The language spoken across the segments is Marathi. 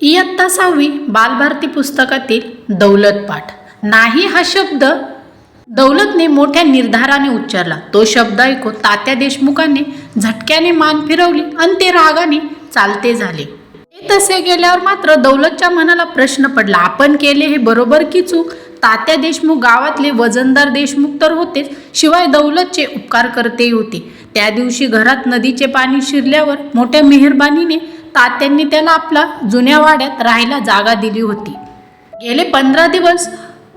इयत्ता सहावी बालभारती पुस्तकातील दौलत पाठ. नाही हा शब्द. दौलतने मोठ्या निर्धाराने उच्चारला. तो शब्द ऐकून तात्या देशमुखाने झटक्याने मान फिरवली आणि ते रागाने चालते झाले. ते तसे गेल्यावर मात्र दौलतच्या मनाला प्रश्न पडला. आपण केले हे बरोबर की चूक? तात्या देशमुख गावातले वजनदार देशमुख तर होतेच शिवाय दौलतचे उपकार करते होते. त्या दिवशी घरात नदीचे पाणी शिरल्यावर मोठ्या मेहरबानीने तात्यांनी त्याला आपला जुन्या वाड्यात राहायला जागा दिली होती. गेले पंधरा दिवस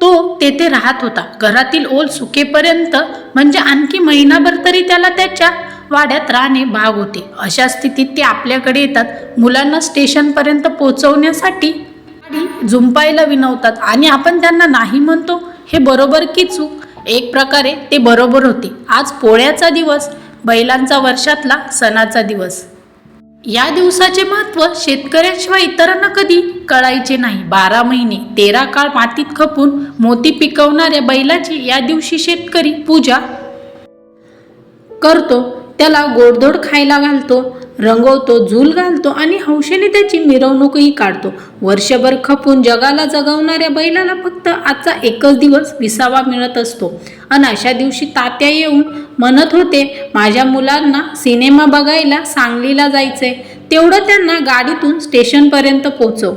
तो तेथे राहत होता. घरातील ओल सुकेपर्यंत म्हणजे आणखी महिनाभर तरी त्याला त्याच्या वाड्यात राहणे भाग होते. अशा स्थितीत ते आपल्याकडे येतात. मुलांना स्टेशनपर्यंत पोहोचवण्यासाठी गाडी झुंपायला विनवतात. आणि आपण त्यांना नाही म्हणतो हे बरोबर की चूक? एक प्रकारे ते बरोबर होते. आज पोळ्याचा दिवस बैलांचा वर्षातला सणाचा दिवस. या दिवसाचे महत्त्व शेतकऱ्याशिवाय इतरांना कधी कळायचे नाही. बारा महिने तेरा काळ मातीत खपून मोती पिकवणाऱ्या बैलाची या दिवशी शेतकरी पूजा करतो. त्याला गोडधोड खायला घालतो. रंगवतो झूल घालतो आणि हौशेने त्याची मिरवणूकही काढतो. वर्षभर खपून जगाला जगवणाऱ्या बैलाला फक्त आजचा एकच दिवस विसावा मिळत असतो. आणि अशा दिवशी तात्या येऊन म्हणत होते माझ्या मुलांना सिनेमा बघायला सांगलीला जायचंय. तेवढं त्यांना गाडीतून स्टेशनपर्यंत पोचव.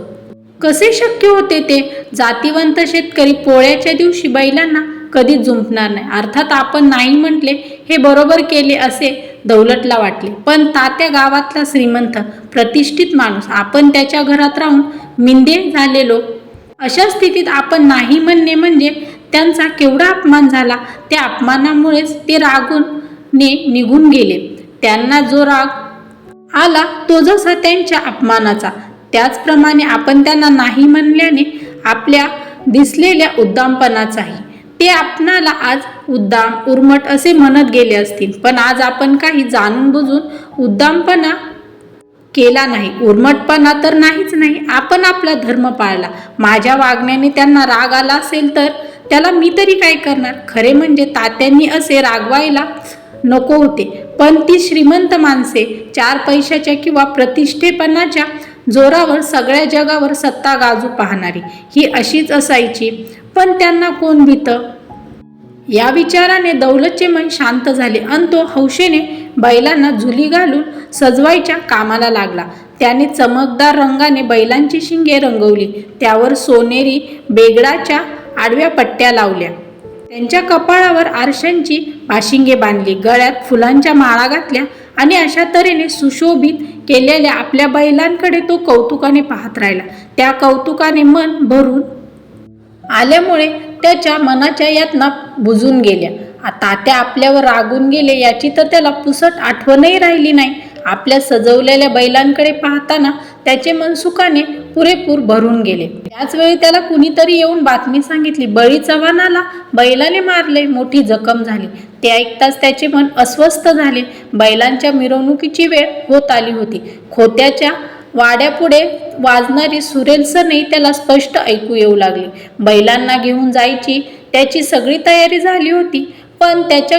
कसे शक्य होते ते? जातीवंत शेतकरी पोळ्याच्या दिवशी बैलांना कधीच जुंपणार नाही. अर्थात आपण नाही म्हटले हे बरोबर केले असे दौलतला वाटले. पण तात्या गावातला श्रीमंत प्रतिष्ठित माणूस आपण त्याच्या घरात राहून मिंदे झालेलो. अशा स्थितीत आपण नाही म्हणणे म्हणजे त्यांचा केवढा अपमान झाला त्या अपमानामुळेच ते रागून ने निघून गेले. त्यांना जो राग आला तो जसा त्यांच्या अपमानाचा. त्याचप्रमाणे आपण त्यांना नाही म्हणल्याने आपल्या दिसलेल्या उद्दामपणाचाही. ते आपणाला आज उद्दाम उर्मट असे म्हणत गेले असतील. पण आज आपण काही जाणून बुजून उद्दामपणा केला नाही. उर्मटपणा तर नाहीच नाही. आपण आपला धर्म पाळला. माझ्या वागण्याने त्यांना राग आला असेल तर त्याला मी तरी काय करणार? खरे म्हणजे तात्यांनी असे रागवायला नको होते. पण ती श्रीमंत माणसे चार पैशाच्या किंवा प्रतिष्ठेपणाच्या जोरावर सगळ्या जगावर सत्ता गाजू पाहणारी. ही अशीच असायची. पण त्यांना कोण भीतं? या विचाराने दौलतचे मन शांत झाले आणि तो हौशेने बैलांना झुली घालून सजवायच्या कामाला लागला. त्याने चमकदार रंगाने बैलांची शिंगे रंगवली. त्यावर सोनेरी बेगडाच्या आडव्या पट्ट्या लावल्या. त्यांच्या कपाळावर आरशांची पाशिंगे बांधली. गळ्यात फुलांच्या माळा घातल्या आणि अशा तऱ्हेने सुशोभित केलेल्या आपल्या बैलांकडे तो कौतुकाने पाहत राहिला. त्या कौतुकाने मन भरून आल्यामुळे त्याच्या मनाच्या यातना बुजून गेल्या. आता त्या आपल्यावर रागून गेले याची तर त्याला पुसट आठवणही राहिली नाही. आपल्या सजवलेल्या बैलांकडे पाहताना त्याचे मन सुखाने पुरेपूर भरून गेले. त्याच वेळी त्याला कुणीतरी येऊन बातमी सांगितली बळी चव्हाणाला बैलाने मारले. मोठी जखम झाली. ते ऐकताच त्याचे मन अस्वस्थ झाले. बैलांच्या मिरवणुकीची वेळ होत आली होती. खोत्याच्या वाड्यापुढे वाजणारी सुरेल सनई त्याला स्पष्ट ऐकू येऊ लागली. बैलांना घेऊन जायची त्याची सगळी तयारी झाली होती पण त्याच्या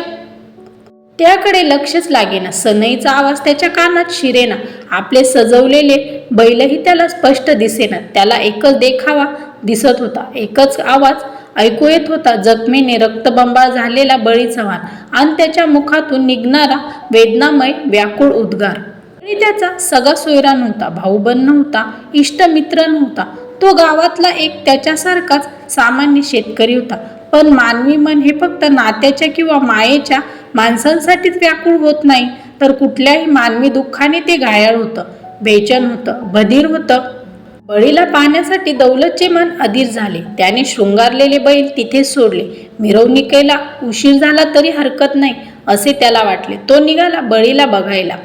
त्याकडे लक्षच लागेना. सनईचा आवाज त्याच्या कानात शिरेना. आपले सजवलेले बैलही त्याला स्पष्ट दिसेना. त्याला एकच देखावा दिसत होता. एकच आवाज ऐकू येत होता. जखमेने रक्तबंबाळ झालेला बळी चव्हाण आणि त्याच्या मुखातून निघणारा वेदनामय व्याकुळ उद्गार. आणि त्याचा सगळा सोयरा नव्हता. भाऊबंद नव्हता. इष्टमित्र नव्हता. तो गावातला एक त्याच्यासारखाच सामान्य शेतकरी होता. पण मानवी मन हे फक्त नात्याच्या किंवा मायेच्या माणसांसाठीच व्याकुळ होत नाही. तर कुठल्याही मानवी दुःखाने ते घायाळ होतं बेचन होतं बधीर होतं. बळीला पाहण्यासाठी दौलतचे मन अधीर झाले. त्याने शृंगारलेले बैल तिथेच सोडले. मिरवणुकीला उशीर झाला तरी हरकत नाही असे त्याला वाटले. तो निघाला बळीला बघायला.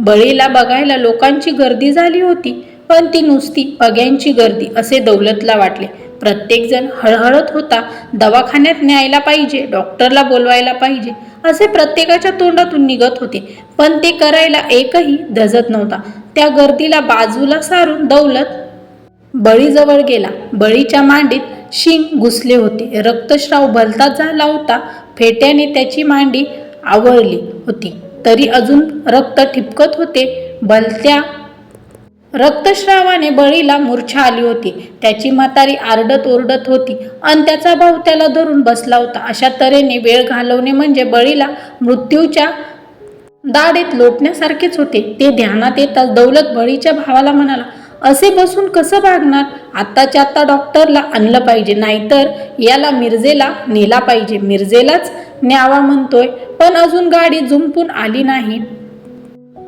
बळीला बघायला लोकांची गर्दी झाली होती. पण ती नुसती पग्यांची गर्दी असे दौलतला वाटले. प्रत्येकजण हळहळत होता दवाखान्यात न्यायला पाहिजे डॉक्टरला बोलवायला पाहिजे असे प्रत्येकाच्या तोंडातून निघत होते. पण ते करायला एकही धजत नव्हता. त्या गर्दीला बाजूला सारून दौलत बळीजवळ गेला. बळीच्या मांडीत शिंग घुसले होते. रक्तस्राव भलताच झाला होता. फेट्याने त्याची मांडी आवळली होती. तरी अजून रक्त ठिपकत होते. भलत्या रक्तस्रावाने बळीला मूर्छा आली होती. त्याची म्हातारी आरडत ओरडत होती. आणि त्याचा भाऊ त्याला धरून बसला होता. अशा तऱ्हेने वेळ घालवणे म्हणजे बळीला मृत्यूच्या दाढेत लोटण्यासारखेच होते. ते ध्यानात येताच दौलत बळीच्या भावाला म्हणाला असे बसून कसं भागणार? आत्ताच्या आत्ता डॉक्टरला आणलं पाहिजे. नाहीतर याला मिरजेला नेला पाहिजे. मिरजेलाच न्यावा म्हणतोय. पण अजून गाडी जुंपून आली नाही.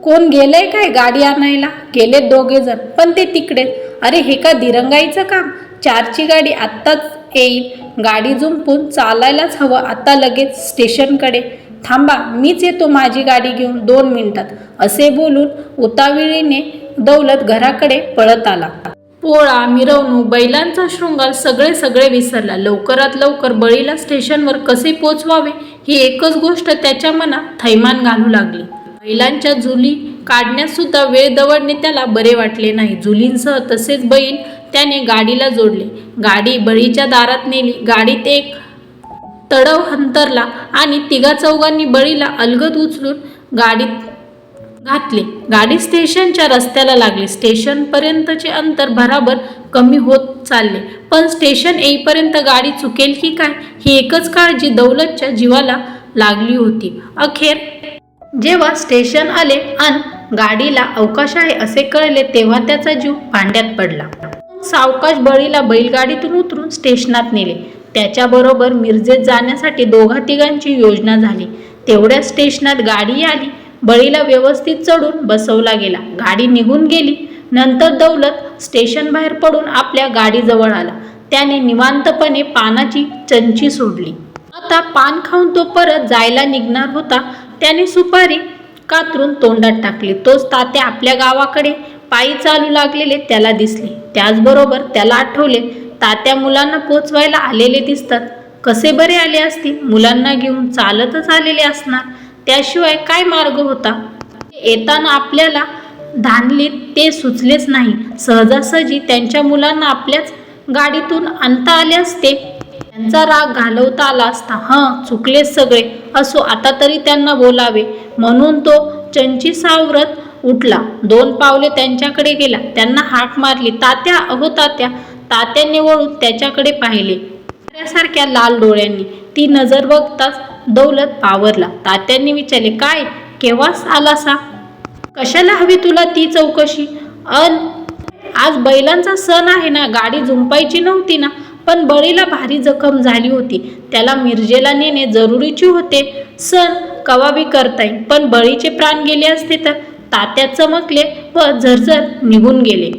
कोण गेलंय काय गाडी आणायला? गेलेत दोघे जण पण ते तिकडे. अरे हे का दिरंगाईचं काम? चारची गाडी आत्ताच येईल. गाडी जुंपून चालायलाच हवं. आता लगेच स्टेशनकडे. थांबा मीच येतो माझी गाडी घेऊन दोन मिनिटात. असे बोलून उताविळीने दौलत घराकडे पळत आला. पोळा मिरवणूक बैलांचा शृंगार सगळे सगळे विसरला. लवकरात लवकर बळीला स्टेशनवर कसे पोचवावे ही एकच गोष्ट त्याच्या मनात थैमान घालू लागली. बैलांच्या जुली काढण्यास सुद्धा वेळ दवडणे त्याला बरे वाटले नाही. जुलींसह तसेच बैल त्याने गाडीला जोडले. गाडी बळीच्या दारात नेली. गाडीत एक तडव हंतरला आणि तिघा चौघांनी बळीला अलगद उचलून गाडीत घातले. गाडी स्टेशनच्या रस्त्याला लागली. स्टेशनपर्यंतचे अंतर भराभर कमी होत चालले. पण स्टेशन येईपर्यंत गाडी चुकेल की काय? ही एकच काळजी दौलतच्या जीवाला लागली होती. अखेर जेव्हा स्टेशन आले आणि गाडीला अवकाश आहे असे कळले तेव्हा त्याचा जीव भांड्यात पडला. सावकाश बळीला बैलगाडीतून उतरून स्टेशनात नेले. त्याच्याबरोबर मिरजेत जाण्यासाठी दोघा तिघांची योजना झाली. तेवढ्या स्टेशनात गाडी आली. बळीला व्यवस्थित चढून बसवला गेला. गाडी निघून गेली. नंतर दौलत स्टेशन बाहेर पडून आपल्या गाडीजवळ आला. त्याने निवांतपणे पानाची चंची सोडली. आता पान खाऊन तो परत जायला निघणार होता त्याने सुपारी कातरून तोंडात टाकली. तोच तात्या आपल्या गावाकडे पायी चालू लागलेले त्याला दिसले. त्याचबरोबर त्याला आठवले तात्या मुलांना पोचवायला आलेले दिसतात. कसे बरे आले असतील? मुलांना घेऊन चालतच आलेले असणार. त्याशिवाय काय मार्ग होता? येताना आपल्याला धानलीत ते सुचलेच नाही. सहजासहजी त्यांच्या मुलांना आपल्याच गाडीतून आणता आले असते. त्यांचा राग घालवता आला असता हं चुकलेच सगळे. असो आता तरी त्यांना बोलावे. म्हणून तो चंची सावरत उठला. दोन पावले त्यांच्याकडे गेला. त्यांना हाक मारली. तात्या अहो तात्या. तात्याने वळून त्याच्याकडे पाहिले. सारख्या लाल डोळ्यांनी. ती नजर बघताच दौलत पावरला. तात्यांनी विचारले काय? केव्हाच आलासा? कशाला हवी तुला ती चौकशी? अन आज बैलांचा सण आहे ना गाडी झुंपायची नव्हती ना. पण बळीला भारी जखम झाली होती. त्याला मिरजेला नेणे जरुरीचे होते. सण कवाबी करता येईल पण बळीचे प्राण गेले असते तर तात्या चमकले व झरझर निघून गेले.